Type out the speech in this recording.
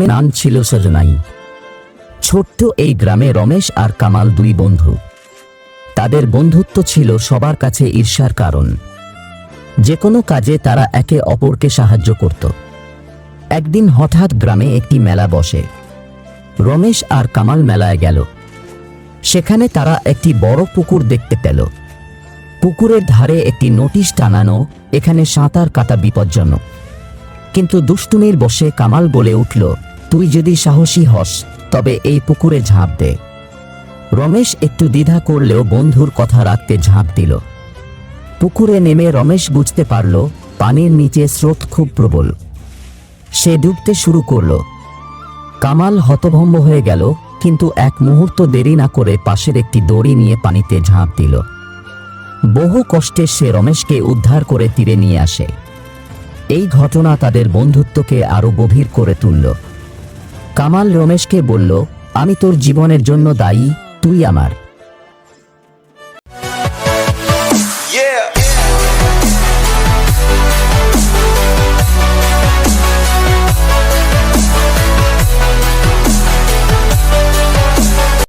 গ্রামে নাম ছিল সজনাই। ছোট্ট এই গ্রামে রমেশ আর কামাল দুই বন্ধু। তাদের বন্ধুত্ব ছিল সবার কাছে ঈর্ষার কারণ। যে কোনো কাজে তারা একে অপরকে সাহায্য করত। একদিন হঠাৎ গ্রামে একটি মেলা বসে। রমেশ আর কামাল মেলায় গেল। সেখানে তারা একটি বড় পুকুর দেখতে পেল। পুকুরের ধারে একটি নোটিশ টানানো, এখানে সাঁতার কাটা বিপজ্জনক। কিন্তু দুষ্টুমির বসে কামাল বলে উঠল তুই যদি সাহসী হস, তবে এই পুকুরে ঝাঁপ দে। রমেশ একটু দ্বিধা করলেও বন্ধুর কথা রাখতে ঝাঁপ দিল। পুকুরে নেমে রমেশ বুঝতে পারল, পানির নিচে স্রোত খুব প্রবল। সে ডুবতে শুরু করল। কামাল হতভম্ব হয়ে গেল, কিন্তু এক মুহূর্ত দেরি না করে পাশের একটি দড়ি নিয়ে পানিতে ঝাঁপ দিল। বহু কষ্টে সে রমেশকে উদ্ধার করে তীরে নিয়ে আসে। এই ঘটনা তাদের বন্ধুত্বকে আরও গভীর করে তুলল। কামাল রমেশকে বলল আমি তোর জীবনের জন্য দায়ী তুই আমার।